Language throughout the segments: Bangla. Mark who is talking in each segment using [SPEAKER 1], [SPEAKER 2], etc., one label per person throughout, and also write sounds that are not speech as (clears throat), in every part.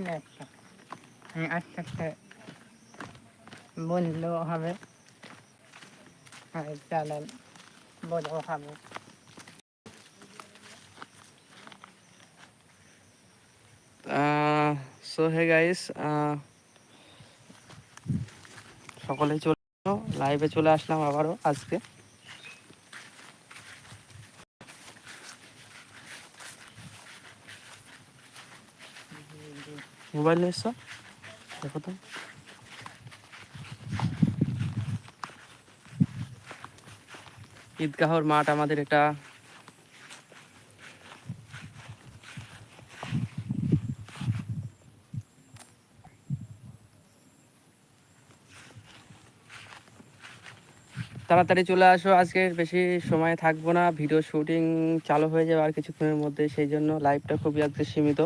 [SPEAKER 1] না একটা আস্তে আস্তে বললেও হবে হবে।
[SPEAKER 2] চলে লাইভে চলে আসলাম আবারও আজকে। মোবাইল এসছো দেখো তো। ঈদগাহর মাঠ আমাদের এটা তাড়াতাড়ি চলে আসো, আজকে বেশি সময় থাকব না, ভিডিও শুটিং চালু হয়ে যাবে আর কিছুক্ষণের মধ্যে, সেই জন্য লাইভটা খুবই আজকে সীমিত।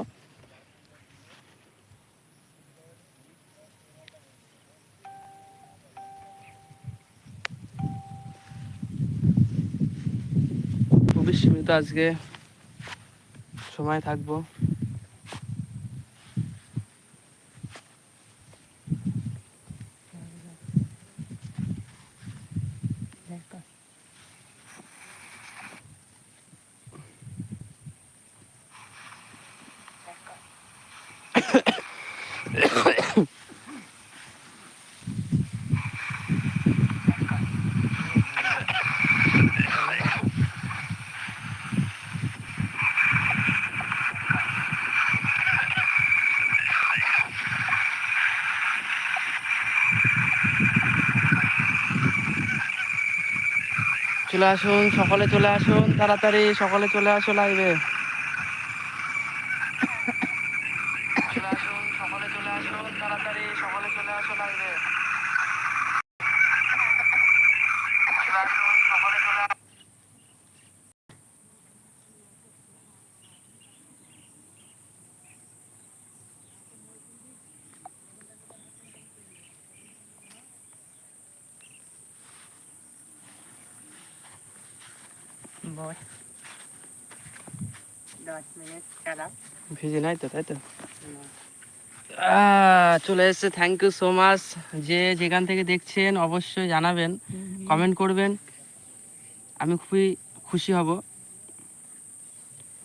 [SPEAKER 2] আজকে সময় থাকব
[SPEAKER 1] দেখো
[SPEAKER 2] চলে আসুন সকালে চলে আসুন তাড়াতাড়ি সকালে চলে আসো লাইভে চলে আসুন সকলে চলে আসুন তাড়াতাড়ি সকলে চলে আসো লাইভে চলে আসুন সকলে চলে আসুন
[SPEAKER 1] দশ মিনিট
[SPEAKER 2] ভিজে নাই তো তাই তো? চলে এসেছে থ্যাংক ইউ সো মাচ যে যেখান থেকে দেখছেন অবশ্যই জানাবেন কমেন্ট করবেন। আমি খুবই খুশি হব।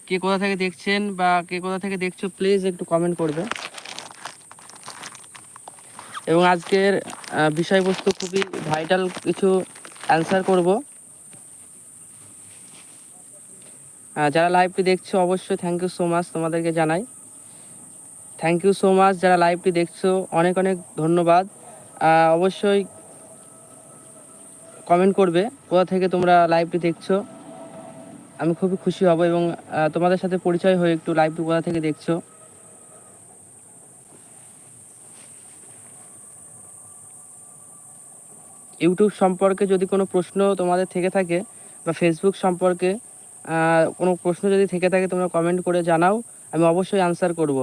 [SPEAKER 2] কে কোথা থেকে দেখছেন বা কে কোথা থেকে দেখছ প্লিজ একটু কমেন্ট করবে। এবং আজকের বিষয়বস্তু খুবই ভাইটাল কিছু অ্যান্সার করব। যারা লাইভটি দেখছ, অবশ্যই থ্যাংক ইউ সো মাচ তোমাদেরকে জানাই। থ্যাংক ইউ সো মাচ যারা লাইভটি দেখছ, অনেক অনেক ধন্যবাদ। অবশ্যই কমেন্ট করবে, কোথা থেকে তোমরা লাইভটি দেখছ। আমি খুবই খুশি হব এবং তোমাদের সাথে পরিচয় হয়ে একটু লাইভটি কোথা থেকে দেখছ। ইউটিউব সম্পর্কে যদি কোনো প্রশ্ন তোমাদের থেকে থাকে বা ফেসবুক সম্পর্কে কোনো প্রশ্ন যদি থেকে থাকে তোমরা কমেন্ট করে জানাও, আমি অবশ্যই আনসার করব।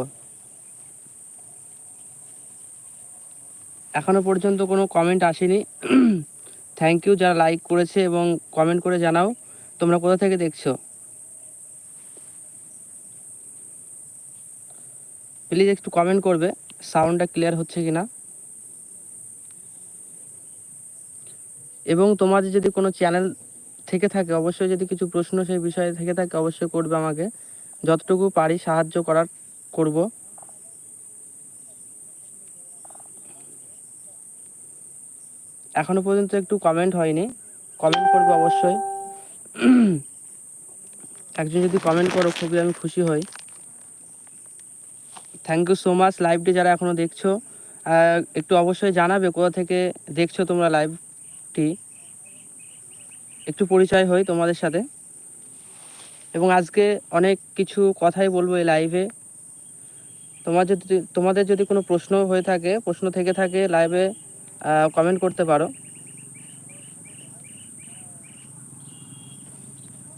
[SPEAKER 2] এখনও পর্যন্ত কোনো কমেন্ট আসেনি। (clears throat) থ্যাংক ইউ যারা লাইক করেছে এবং কমেন্ট করে জানাও, তোমরা কোথা থেকে দেখছ? প্লিজ একটু কমেন্ট করবে সাউন্ডটা ক্লিয়ার হচ্ছে কিনা? এবং তোমাদের যদি কোনো চ্যানেল থেকে থাকে, অবশ্যই যদি কিছু প্রশ্ন সেই বিষয়ে থেকে থাকে, অবশ্যই করবে আমাকে। যতটুকু পারি সাহায্য করার, করব। এখনও পর্যন্ত একটু কমেন্ট হয়নি। কমেন্ট করবে অবশ্যই। একজন যদি কমেন্ট করো, খুবই আমি খুশি হই। থ্যাংক ইউ সো মাচ লাইভটি যারা এখনও দেখছ একটু অবশ্যই জানাবে কোথা থেকে দেখছ তোমরা লাইভটি একটু পরিচয় হই তোমাদের সাথে। এবং আজকে অনেক কিছু কথাই বলব এই লাইভে তোমার যদি, তোমাদের যদি কোনো প্রশ্ন হয়ে থাকে, প্রশ্ন থেকে থাকে লাইভে কমেন্ট করতে পারো।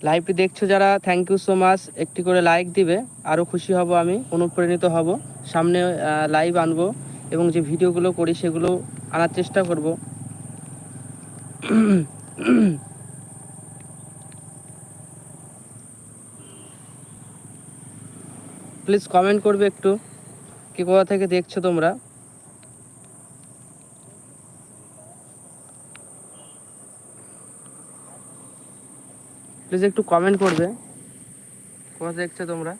[SPEAKER 2] লাইভটি দেখছ যারা থ্যাংক ইউ সো মাচ একটি করে লাইক দিবে আরও খুশি হব আমি, অনুপ্রাণিত হব। সামনে লাইভ আনব এবং যে ভিডিওগুলো করি সেগুলো আনার চেষ্টা করব। প্লিজ কমেন্ট করবে একটু। কি কোথা থেকে দেখছ তোমরা? প্লিজ একটু কমেন্ট করবে। কোথা দেখছ তোমরা?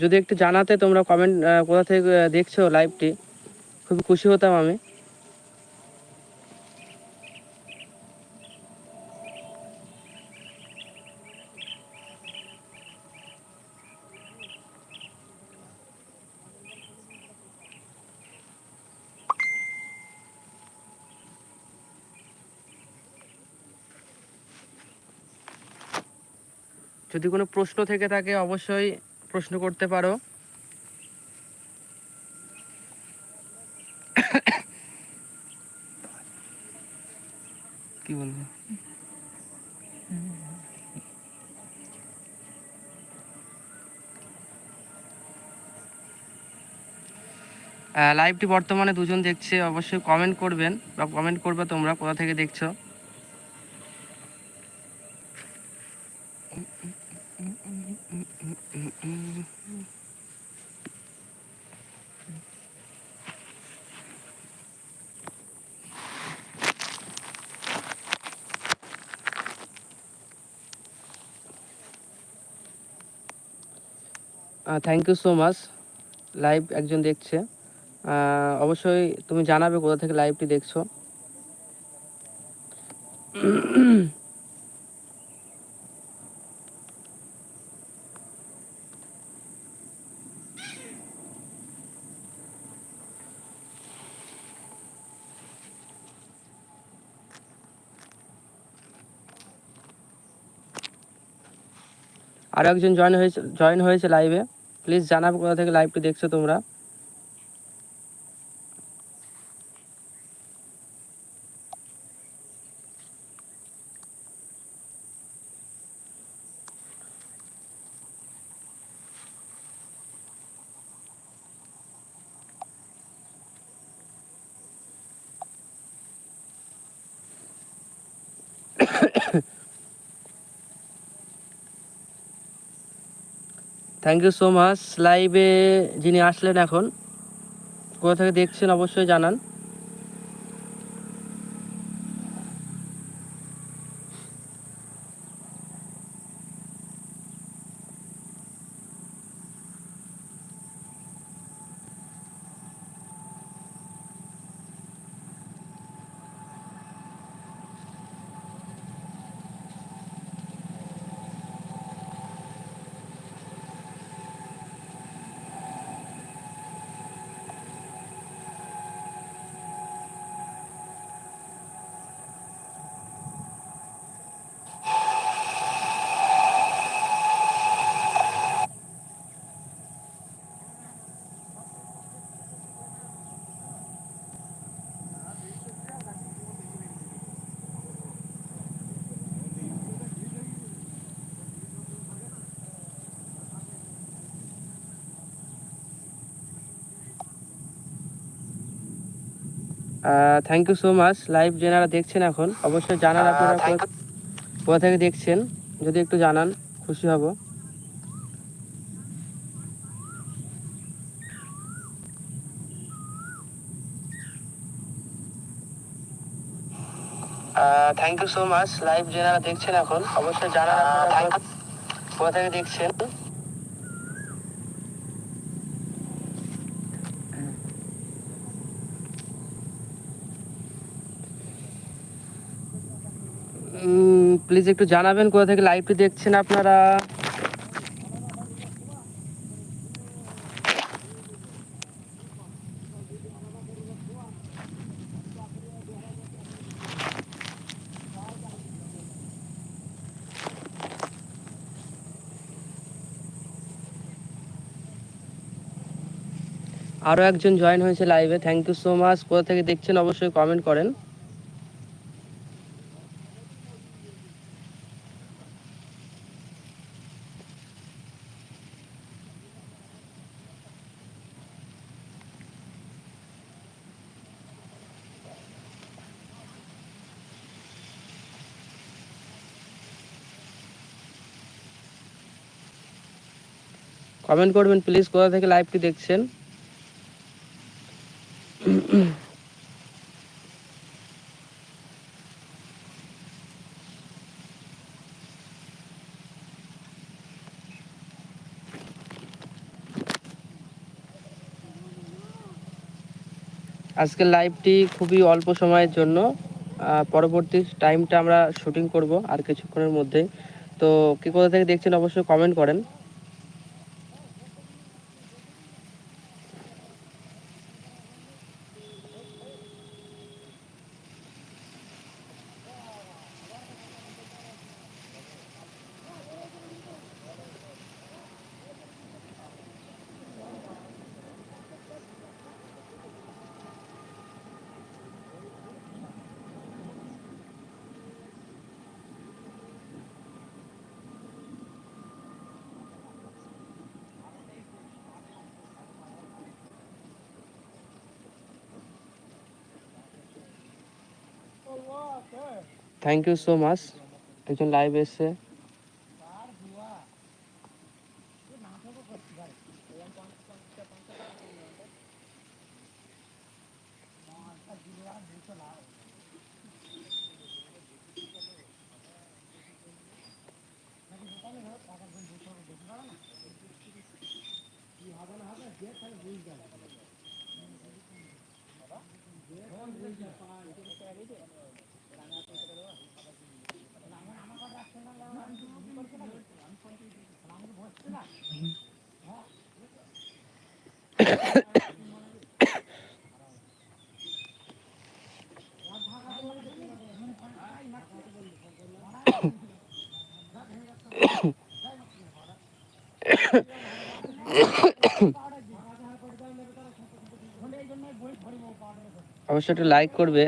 [SPEAKER 2] যদি একটু জানাতে তোমরা কমেন্ট কোথা থেকে দেখছ লাইভটি খুবই খুশি হতাম আমি। যদি কোনো প্রশ্ন থেকে থাকে, অবশ্যই প্রশ্ন করতে পারো। কি বলব? লাইভটি বর্তমানে দুজন দেখছে, অবশ্যই কমেন্ট করবেন বা কমেন্ট করবে তোমরা, কোথা থেকে দেখছ? Thank you so much live একজন দেখছে। অবশ্যই তুমি জানাবে কোথা থেকে লাইভটি দেখছ। আরও একজন জয়েন হয়েছে জয়েন হয়েছে লাইভে প্লিজ জানাবে কোথা থেকে লাইভটি দেখছ তোমরা? (coughs) থ্যাংক ইউ সো মাচ লাইভে যিনি আসলেন এখন কোথা থেকে দেখছেন অবশ্যই জানান। Thank you so much live যেনারা দেখছেন এখন অবশ্যই জানান আপনারা কোথা- থেকে দেখছেন যদি একটু জানান খুশি হব। Thank you so much live যেনারা দেখছেন এখন অবশ্যই জানান আপনারা কোথা থেকে দেখছেন। প্লিজ একটু জানাবেন কোথা থেকে লাইভটি দেখছেন আপনারা? আরও একজন জয়েন হয়েছে লাইভে থ্যাংক ইউ সো মাচ কোথা থেকে দেখছেন অবশ্যই কমেন্ট করেন। কমেন্ট করবেন প্লিজ কোথা থেকে লাইভটি দেখছেন? আজকের লাইভটি খুবই অল্প সময়ের জন্য পরবর্তী টাইমটা আমরা শুটিং করব আর কিছুক্ষণের মধ্যে তো কে কোথা থেকে দেখছেন, অবশ্যই কমেন্ট করেন। থ্যাংক ইউ সো মাচ একজন লাইভ এসছে অবশ্যই একটু লাইক করবে।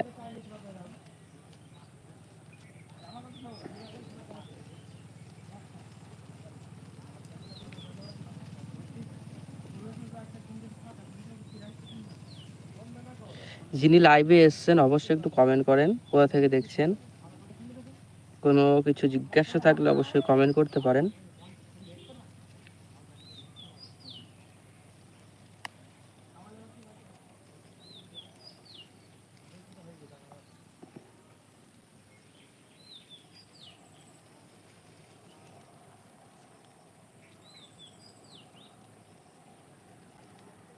[SPEAKER 2] যিনি লাইভে এসছেন, অবশ্যই একটু কমেন্ট করেন, কোথা থেকে দেখছেন? কোনো কিছু জিজ্ঞাসা থাকলে অবশ্যই কমেন্ট করতে পারেন।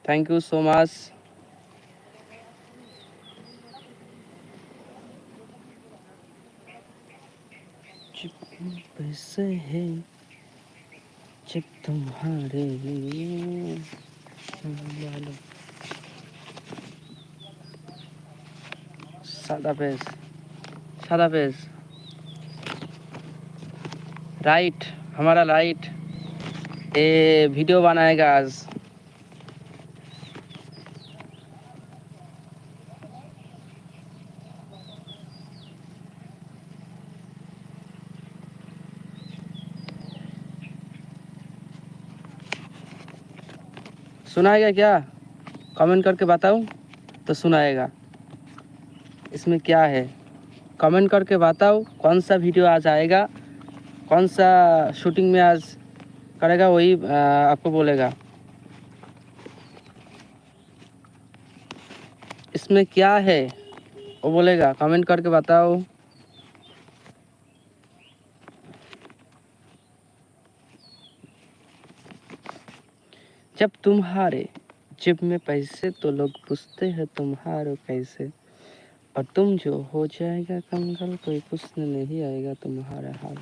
[SPEAKER 2] থ্যাংক ইউ সো মাচ पैसे है जब तुम्हारे सादा पेज सादा पेज राइट हमारा राइट ये वीडियो बनाएगा आज सुनाएगा क्या? कमेंट करके बताऊँ तो सुनाएगा। इसमें क्या है? कमेंट करके बताओ कौन सा वीडियो आज आएगा, कौन सा शूटिंग में आज करेगा वही आपको बोलेगा। इसमें क्या है? वो बोलेगा कमेंट करके बताओ। जब तुम्हारे जेब में पैसे तो लोग पूछते हैं तुम्हारो कैसे? और तुम जो हो जाएगा कंगल, कोई पूछने नहीं आएगा तुम्हारा हाल।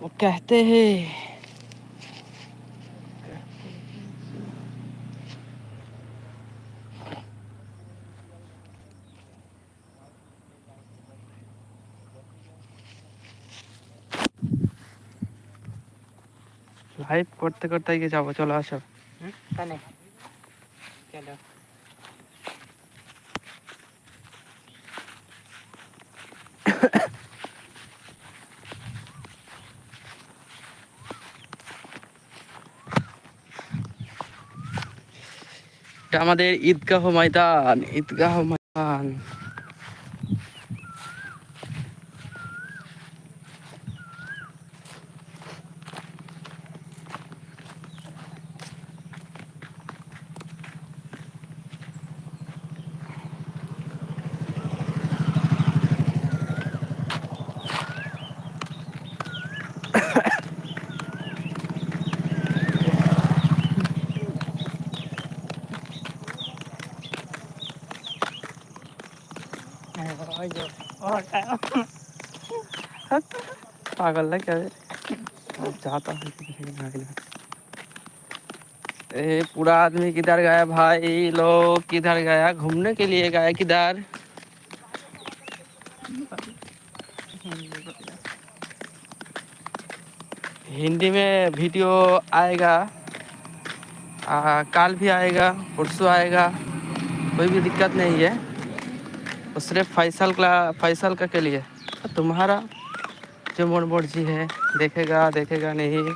[SPEAKER 2] वो कहते हैं লাইভ করতে করতে গিয়ে যাবো চলো আসো
[SPEAKER 1] হুম
[SPEAKER 2] আমাদের ঈদগাহ ময়দান ঈদগাহ पागल है क्या ए पूरा आदमी किधर गया भाई? लोग किधर गया? घूमने के लिए गया किधर? हिंदी में वीडियो आएगा। आ, काल भी आएगा परसों आएगा। कोई भी दिक्कत नहीं है। सिर्फ़ फैसल का फैसल का के लिए। तुम्हारा जो मोड़ मोड़ मर्ज़ी है, देखेगा देखेगा नहीं।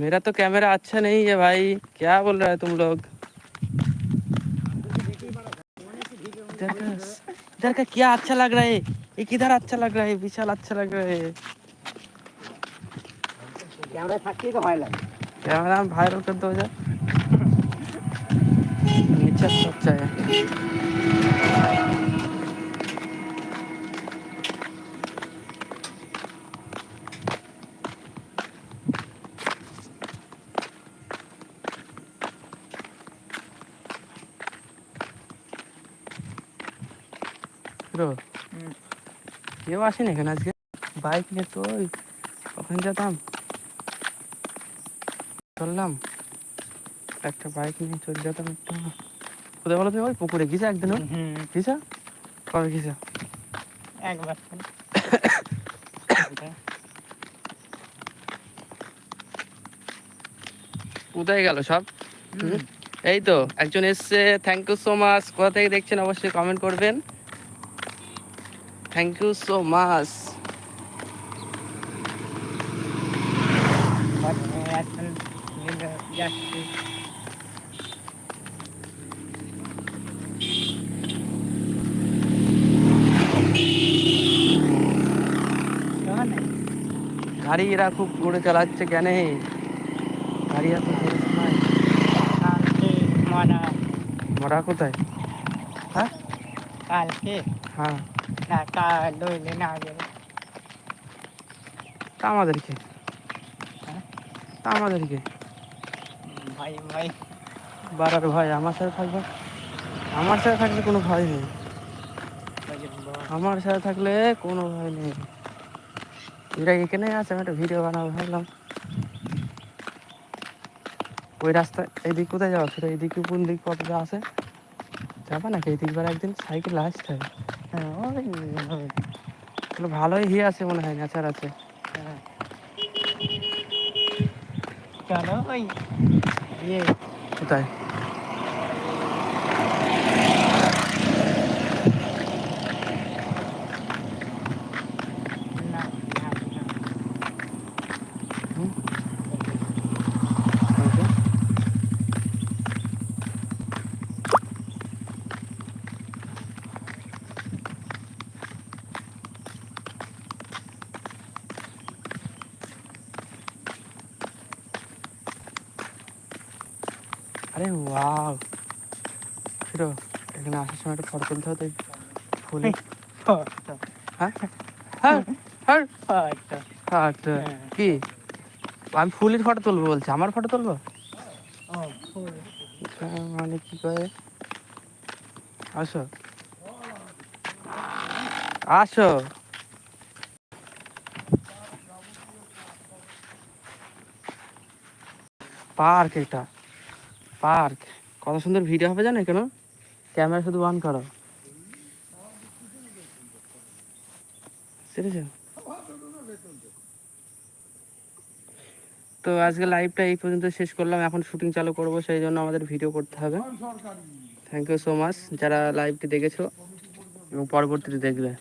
[SPEAKER 2] मेरा तो कैमरा अच्छा नहीं है भाई क्या बोल रहे हो तुम लोग इधर का इधर का क्या अच्छा लग रहा है ये किधर अच्छा लग रहा है विशाल अच्छा लग रहा है
[SPEAKER 1] ক্যামেরা থাকতেই তো ভয় লাগে
[SPEAKER 2] कैमरा वायरल कर दो इधर नीचे तो अच्छा है কেউ আসেনি এখানে আজকে? বাইক নিয়ে তো ওই ওখানে যেতাম। চললাম। একটা বাইক নিয়ে চলে যেতাম একটু। কোথায় বলো তুমি ওই পুকুরে। গিয়েছো একদিন
[SPEAKER 1] হুম।
[SPEAKER 2] গিয়েছো কবে গিয়েছো
[SPEAKER 1] একবার।
[SPEAKER 2] কোথায় গেল সব? এই তো একজন এসছে। থ্যাংক ইউ সো মাচ কোথা থেকে দেখছেন? অবশ্যই কমেন্ট করবেন। থ্যাংক ইউ সো মাচ
[SPEAKER 1] বাড়ি এখন নিয়ে যাচ্ছি শোনো না,
[SPEAKER 2] গাড়ি এরা খুব জোরে চালাচ্ছে কেন গাড়ি এত জোরে চালায়
[SPEAKER 1] কালকে মরা
[SPEAKER 2] মরা কোথায় হ্যাঁ
[SPEAKER 1] কালকে
[SPEAKER 2] হ্যাঁ
[SPEAKER 1] না কাল দুই দিন আগে
[SPEAKER 2] তা আমাদেরকে? তা আমাদেরকে।
[SPEAKER 1] ভাই ভাই
[SPEAKER 2] বারার ভয় আমার সাথে থাকবে? আমার সাথে থাকলে কোনো ভয় নেই। আমার সাথে থাকলে কোনো ভয় নেই। এরা এখানে আছে, আমি একটা ভিডিও বানাবো ভাবলাম। ওই রাস্তা এইদিক কোথায় যাওয়া? ছিল এইদিকে কোন দিক কতটা আছে? যাবা নাকি? এই দিকবার একদিন সাইকেল আসতে হবে
[SPEAKER 1] হ্যাঁ, ওই
[SPEAKER 2] ভালোই হিয়ে আছে মনে হয় নেচার আছে।
[SPEAKER 1] কেন চলো ওই ইয়ে
[SPEAKER 2] কোথায়
[SPEAKER 1] না না না
[SPEAKER 2] হুম?
[SPEAKER 1] ওই যে,
[SPEAKER 2] ওই যে। ওয়াও। ফিরো এখানে আসার সময় একটা ফটো তুলতে ফুলে হ্যাঁ? হ্যাঁ? হ্যাঁ? আচ্ছা। কি? আমি ফুলের ফটো তুলবো বলছি, আমার ফটো তুলবো? মানে কি করে আসো। আসো। পার্ক এটা। পার্ক। কত সুন্দর ভিডিও হবে জানো কেন ক্যামেরা শুধু অন করো? তো আজকে লাইভটা এই পর্যন্ত শেষ করলাম। এখন শুটিং চালু করব, সেই জন্য আমাদের ভিডিও করতে হবে। থ্যাংক ইউ সো মাচ যারা লাইভটি দেখেছ, এবং পরবর্তীতে দেখবে।